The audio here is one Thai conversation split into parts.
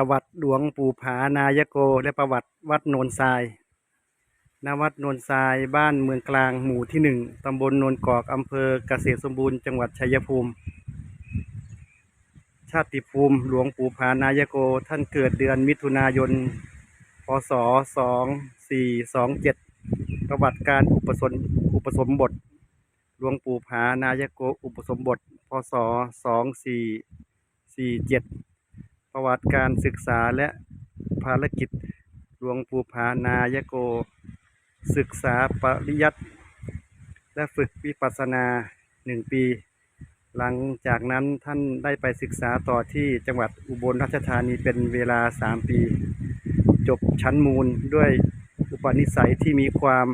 ประวัติหลวงปู่ผานายโก และประวัติวัดโนนทรายณวัดโนนทรายบ้านเมืองกลางหมู่ที่หนึ่งตำบลโนนกอกอำเภอเกษตรสมบูรณ์จังหวัดชัยภูมิ ชาติภูมิหลวงปู่ผานายโกท่านเกิดเดือนมิถุนายน พศสองสี่สองเจ็ดประวัติการอุปสมอุปสมบท หลวงปู่ผานายโกอุปสมบท พศสองสี่สี่เจ็ด ประวัติการศึกษาและภารกิจหลวงปู่ผานายโก ศึกษาปริยัติและฝึกวิปัสสนาหนึ่งปี หลังจากนั้นท่านได้ไปศึกษาต่อที่จังหวัดอุบลราชธานีเป็นเวลาสามปี จบชั้นมูลด้วยอุปนิสัยที่มีความ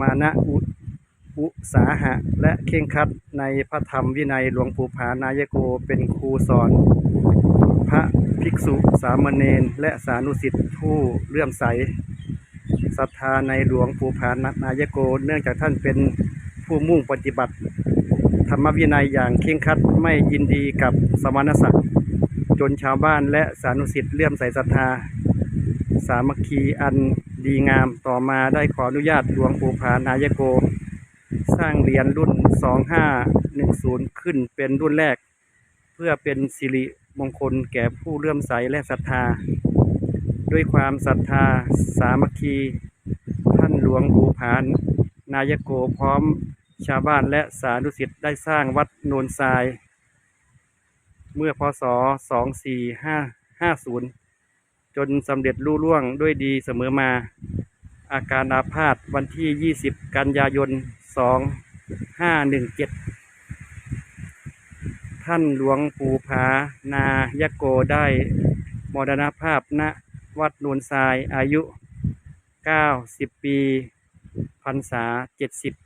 มานะอุอุสาหะและเคร่งคัดในพระธรรมวินัยหลวงปู่ผานายโกเป็นครูสอน พระภิกษุสามเณรและสานุสิทธิ์ผู้เลื่อมใสศรัทธาในหลวงปู่ผานายโก เนื่องจากท่านเป็นผู้มุ่งปฏิบัติ ธรรมวินัยอย่างเคร่งครัดไม่ยินดีกับสมณศักดิ์จนชาวบ้านและสานุสิทธิ์เลื่อมใสศรัทธา สามัคคีอันดีงามต่อมาได้ขออนุญาตหลวงปู่ผานายโก สร้างเหรียญรุ่น 2510 ขึ้นเป็นรุ่นแรก เพื่อเป็นสิริ มงคลแก่ผู้เลื่อมใสและศรัทธา ด้วยความศรัทธาสามัคคี ท่านหลวงปู่ผาน นายโกพร้อมชาวบ้านและสาธุสิทธิ์ได้สร้างวัดโนนทราย เมื่อพศ 24550จนสำเร็จรุ่ร่วงด้วยดีเสมอมา อาการอาพาธวันที่ 20 กันยายน 2517 ท่านหลวงปู่ผานายโกได้มรณภาพณวัดโนนทรายอายุ 90 ปีพรรษา 70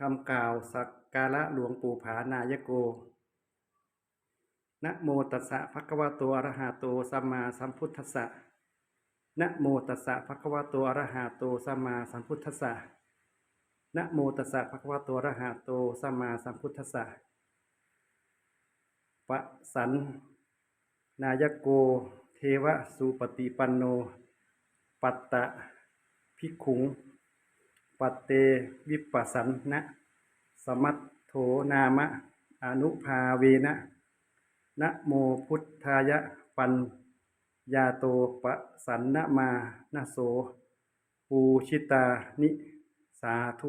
คำกล่าวสักการะหลวงปู่ผานายโก นะโมตัสสะภะคะวะโตอะระหะโตสัมมาสัมพุทธัสสะ นะโมตัสสะภะคะวะโตอะระหะโตสัมมาสัมพุทธัสสะ นะโมตัสสะภะคะวะโตอะระหะโตสัมมาสัมพุทธัสสะปะสันนายโก เทวสุปฏิปันโน ปัตตะพิกขุง ปัตเตวิปัสสันนะ สมัตโถนามะ อนุภาเวนะ นะโมพุทธายะปัญญาโตปะสันนะมานะโส ปูชิตานิ สาธุ